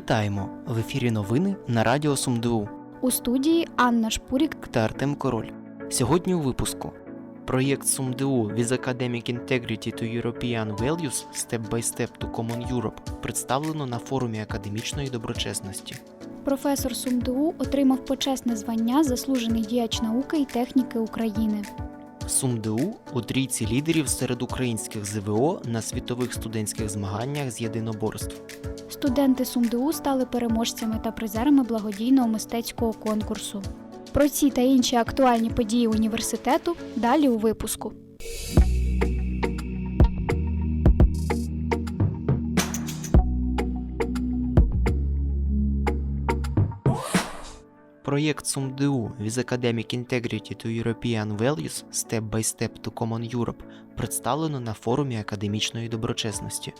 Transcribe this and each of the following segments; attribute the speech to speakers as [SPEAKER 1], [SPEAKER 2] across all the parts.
[SPEAKER 1] Вітаємо! В ефірі новини на Радіо СумДУ
[SPEAKER 2] У студії Анна Шпурік
[SPEAKER 1] та Артем Король. Сьогодні у випуску проєкт СумДУ With Academic Integrity to European Values Step by Step to Common Europe представлено на форумі академічної доброчесності.
[SPEAKER 2] професор СумДУ отримав почесне звання Заслужений діяч науки і техніки України.
[SPEAKER 1] СумДУ у трійці лідерів серед українських ЗВО на світових студентських змаганнях з єдиноборств.
[SPEAKER 2] Студенти СумДУ стали переможцями та призерами благодійного мистецького конкурсу. Про ці та інші актуальні події університету далі у випуску.
[SPEAKER 1] Проєкт СумДУ With Academic Integrity to European Values Step by Step to Common Europe представлено на форумі академічної доброчесності.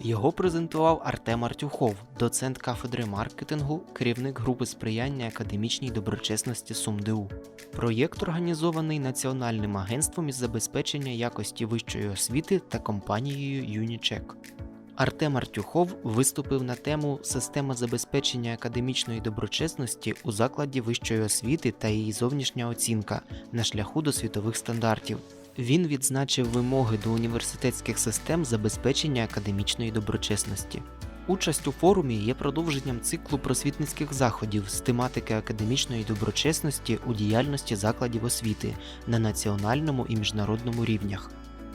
[SPEAKER 1] Його презентував Артем Артюхов, доцент кафедри маркетингу, керівник групи сприяння академічній доброчесності СумДУ. Проєкт організований Національним агентством із забезпечення якості вищої освіти та компанією Юнічек. Артем Артюхов виступив на тему Система забезпечення академічної доброчесності у закладі вищої освіти та її зовнішня оцінка на шляху до світових стандартів. Він відзначив вимоги до університетських систем забезпечення академічної доброчесності. Участь у форумі є продовженням циклу просвітницьких заходів з тематики академічної доброчесності у діяльності закладів освіти на національному і міжнародному рівнях.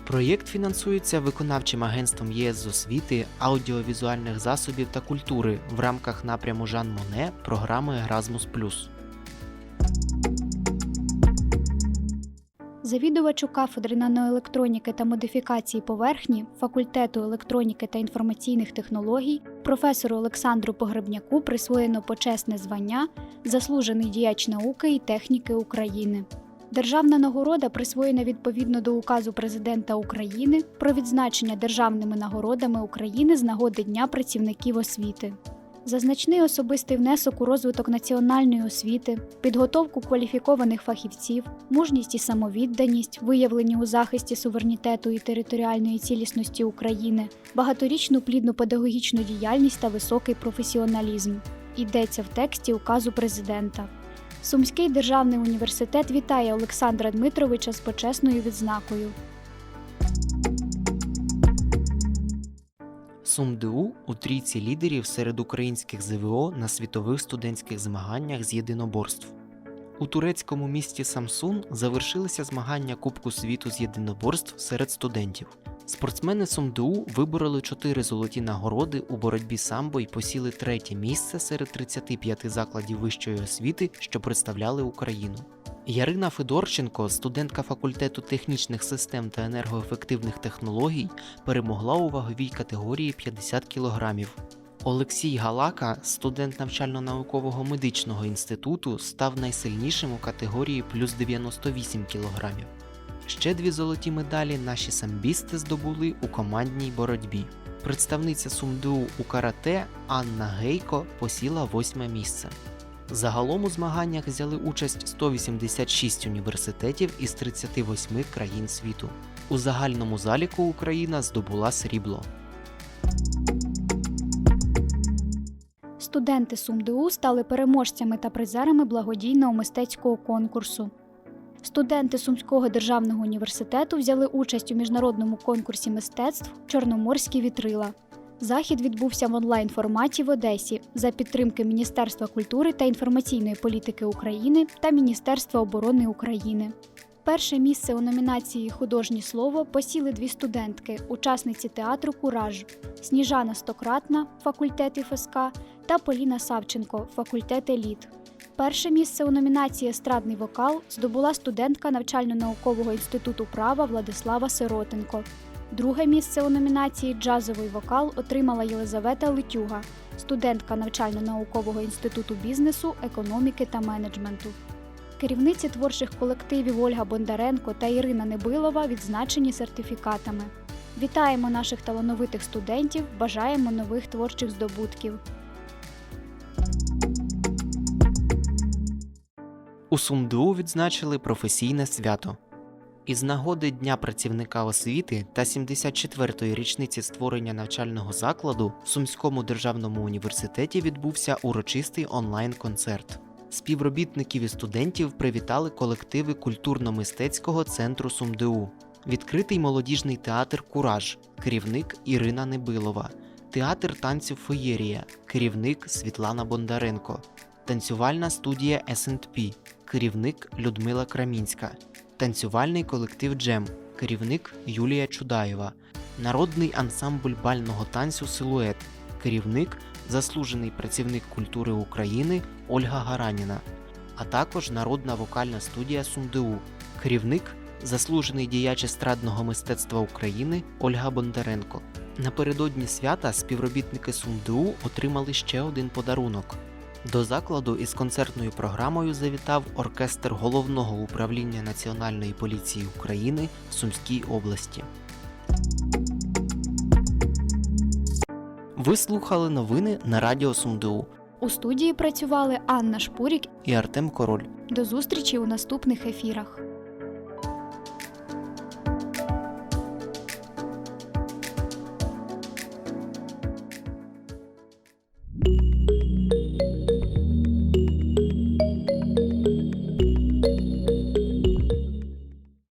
[SPEAKER 1] Проєкт фінансується виконавчим агентством ЄС з освіти, аудіовізуальних засобів та культури в рамках напряму Жан Моне програми Erasmus+.
[SPEAKER 2] Завідувачу кафедри наноелектроніки та модифікації поверхні факультету електроніки та інформаційних технологій професору Олександру Погребняку присвоєно почесне звання Заслужений діяч науки і техніки України. Державна нагорода присвоєна відповідно до указу президента України про відзначення державними нагородами України з нагоди Дня працівників освіти. За значний особистий внесок у розвиток національної освіти, підготовку кваліфікованих фахівців, мужність і самовідданість, виявлені у захисті суверенітету і територіальної цілісності України, багаторічну плідну педагогічну діяльність та високий професіоналізм. Йдеться в тексті указу президента. Сумський державний університет вітає Олександра Дмитровича з почесною відзнакою.
[SPEAKER 1] СумДУ у трійці лідерів серед українських ЗВО на світових студентських змаганнях з єдиноборств. У турецькому місті Самсун завершилися змагання Кубку світу з єдиноборств серед студентів. Спортсмени СумДУ вибороли чотири золоті нагороди у боротьбі самбо і посіли третє місце серед 35 закладів вищої освіти, що представляли Україну. Ярина Федорченко, студентка факультету технічних систем та енергоефективних технологій, перемогла у ваговій категорії 50 кг. Олексій Галака, студент навчально-наукового медичного інституту, став найсильнішим у категорії плюс 98 кг. Ще дві золоті медалі наші самбісти здобули у командній боротьбі. Представниця СумДУ у карате Анна Гейко посіла восьме місце. Загалом у змаганнях взяли участь 186 університетів із 38 країн світу. У загальному заліку Україна здобула срібло.
[SPEAKER 2] Студенти СумДУ стали переможцями та призерами благодійного мистецького конкурсу. Студенти Сумського державного університету взяли участь у міжнародному конкурсі мистецтв Чорноморські вітрила. Захід відбувся в онлайн форматі в Одесі за підтримки Міністерства культури та інформаційної політики України та Міністерства оборони України. Перше місце у номінації Художнє слово посіли дві студентки, учасниці театру Кураж Сніжана Стократна, факультет ФСК та Поліна Савченко, факультет Еліт. Перше місце у номінації Естрадний вокал здобула студентка навчально-наукового інституту права Владислава Сиротенко. Друге місце у номінації Джазовий вокал отримала Єлизавета Литюга, студентка навчально-наукового інституту бізнесу, економіки та менеджменту. Керівниці творчих колективів Ольга Бондаренко та Ірина Небилова відзначені сертифікатами. Вітаємо наших талановитих студентів, бажаємо нових творчих здобутків.
[SPEAKER 1] У СумДУ відзначили професійне свято. Із нагоди Дня працівника освіти та 74-ї річниці створення навчального закладу в Сумському державному університеті відбувся урочистий онлайн-концерт. Співробітників і студентів привітали колективи культурно-мистецького центру СумДУ, відкритий молодіжний театр Кураж, керівник Ірина Небилова, театр танцю Феєрія, керівник Світлана Бондаренко, танцювальна студія S&P, керівник Людмила Крамінська, танцювальний колектив Джем, керівник Юлія Чудаєва, народний ансамбль бального танцю Силует, керівник заслужений працівник культури України Ольга Гараніна, а також народна вокальна студія СумДУ, керівник заслужений діяч естрадного мистецтва України Ольга Бондаренко. Напередодні свята співробітники СумДУ отримали ще один подарунок. До закладу із концертною програмою завітав оркестр головного управління Національної поліції України в Сумській області. Ви слухали новини на Радіо СумДУ
[SPEAKER 2] У студії працювали Анна Шпурік.
[SPEAKER 1] і Артем Король.
[SPEAKER 2] До зустрічі у наступних ефірах.